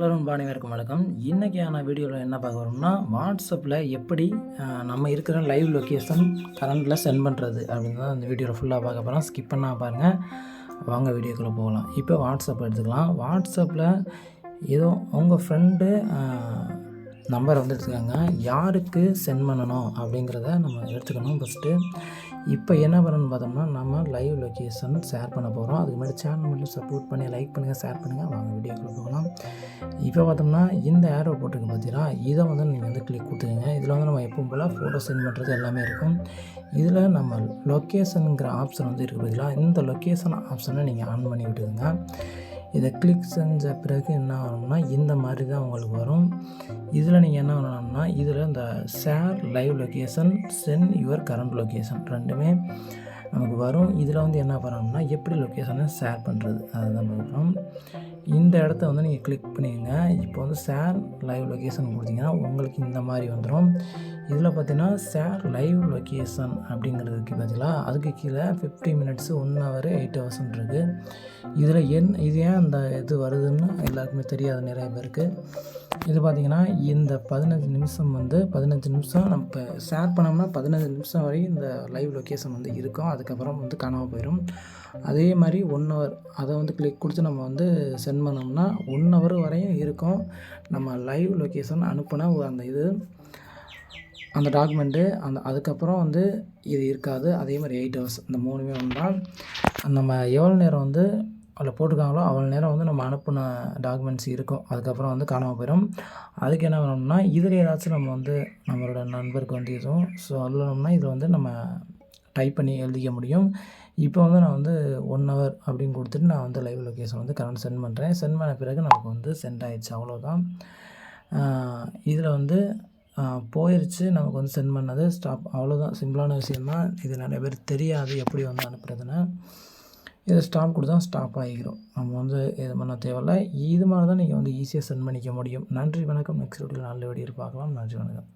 எல்லோரும் அனைவருக்கும் வணக்கம். இன்றைக்கான வீடியோவில் என்ன பார்க்க வரோம்னா வாட்ஸ்அப்பில் எப்படி நம்ம இருக்கிற லைவ் லொக்கேஷன் கரண்டில் சென்ட் பண்ணுறது அப்படின்னு தான் இந்த வீடியோவில் ஃபுல்லாக பார்க்க போகிறோம் ஸ்கிப் பண்ணால் பாருங்கள் வாங்க வீடியோக்குள்ளே போகலாம். இப்போ வாட்ஸ்அப் எடுத்துக்கலாம். வாட்ஸ்அப்பில் ஏதோ உங்கள் ஃப்ரெண்டு நம்பர் வந்து எடுத்துக்கோங்க யாருக்கு சென்ட் பண்ணணும் அப்படிங்கிறத நம்ம எடுத்துக்கணும் ஃபஸ்ட்டு இப்போ என்ன பண்ணணும்னு பார்த்தோம்னா நம்ம லைவ் லொக்கேஷன் ஷேர் பண்ண போகிறோம் அதுக்கு முன்னாடி சேனல் மட்டும் சப்போர்ட் பண்ணி லைக் பண்ணுங்கள் ஷேர் பண்ணுங்கள் வாங்க வீடியோக்குள்ளே போகலாம். இப்போ பார்த்தோம்னா இந்த ஏரோ போட்டிருக்கு பார்த்தீங்கன்னா இதை வந்து நீங்கள் வந்து கிளிக் கொடுத்துருங்க இதில் வந்து நம்ம எப்பவும் போல் ஃபோட்டோ சென்ட் பண்ணுறது எல்லாமே இருக்கும். இதில் நம்ம லொக்கேஷனுங்கிற ஆப்ஷன் வந்து இருக்குது பார்த்தீங்களா இந்த லொக்கேஷன் ஆப்ஷனை நீங்கள் ஆன் பண்ணி விட்டுருங்க இதை கிளிக் செஞ்ச பிறகு என்ன ஆகும்னா இந்த மாதிரி தான் உங்களுக்கு வரும். இதில் நீங்கள் என்ன பண்ணணும்னா இதில் இந்த share live location send your current location ரெண்டுமே நமக்கு வரும். இதில் வந்து என்ன பண்ணணும்னா எப்படி லொக்கேஷனை ஷேர் பண்ணுறது அதுதான் பார்க்குறோம் இந்த இடத்த வந்து நீங்கள் கிளிக் பண்ணிடுங்க. இப்போ வந்து ஷேர் லைவ் லொக்கேஷன் கொடுத்தீங்கன்னா உங்களுக்கு இந்த மாதிரி வந்துடும் இதில் பார்த்தீங்கன்னா ஷேர் லைவ் லொக்கேஷன் அப்படிங்கிறதுக்கு பார்த்தீங்களா அதுக்கு கீழே fifty minutes one hour eight ஹவர்ஸ்ன்னு இருக்குது இதில் என் இது ஏன் அந்த இது வருதுன்னு எல்லாருக்குமே தெரியாது நிறைய பேருக்கு இது பார்த்திங்கன்னா இந்த பதினஞ்சு நிமிஷம் வந்து பதினஞ்சு நிமிஷம் நம்ம இப்போ ஷேர் பண்ணோம்னா பதினஞ்சு நிமிஷம் வரையும் இந்த லைவ் லொக்கேஷன் வந்து இருக்கும். அதுக்கப்புறம் வந்து காணாமல் போயிடும் அதே மாதிரி ஒன் ஹவர் அதை வந்து கிளிக் கொடுத்து நம்ம வந்து சென்ட் பண்ணோம்னா ஒன் ஹவர் வரையும் இருக்கும். நம்ம லைவ் லொக்கேஷன் அனுப்புன அந்த இது அந்த டாக்குமெண்ட்டு அந்த அதுக்கப்புறம் வந்து இது இருக்காது. அதே மாதிரி எயிட் ஹவர்ஸ் இந்த மூணுமே வந்தால் நம்ம எவ்வளோ நேரம் வந்து அதில் போட்டிருக்காங்களோ அவ்வளோ நேரம் வந்து நம்ம அனுப்பின டாக்குமெண்ட்ஸ் இருக்கும். அதுக்கப்புறம் வந்து காணாமல் போயிடும் அதுக்கு என்ன பண்ணணும்னா இதில் ஏதாச்சும் நம்ம வந்து நம்மளோட நண்பருக்கு வந்து எதுவும் சொல்லணும்னா இதில் வந்து நம்ம டைப் பண்ணி எழுதிக்க முடியும். இப்போ வந்து நான் வந்து ஒன் ஹவர் அப்படின்னு கொடுத்துட்டு நான் வந்து லைவ் லொக்கேஷன் வந்து கரண்ட் சென்ட் பண்ணுறேன் சென்ட் பண்ண பிறகு நமக்கு வந்து சென்ட் ஆயிடுச்சு அவ்வளோதான் இதில் வந்து போயிடுச்சு நமக்கு வந்து சென்ட் பண்ணது ஸ்டாப் அவ்வளோதான் சிம்பிளான விஷயந்தான் இது நிறைய பேர் தெரியாது எப்படி வந்து அனுப்புறதுன்னு. இதை ஸ்டாப் கொடுத்தா ஸ்டாப் ஆகிக்கிறோம் நம்ம வந்து இது பண்ண தேவையில்லை. இது மாதிரி தான் நீங்கள் வந்து ஈஸியாக சென்ட் பண்ணிக்க முடியும். நன்றி வணக்கம். நெக்ஸ்ட் வீடியோ நல்ல வீடியோ பார்க்கலாம். நன்றி வணக்கம்.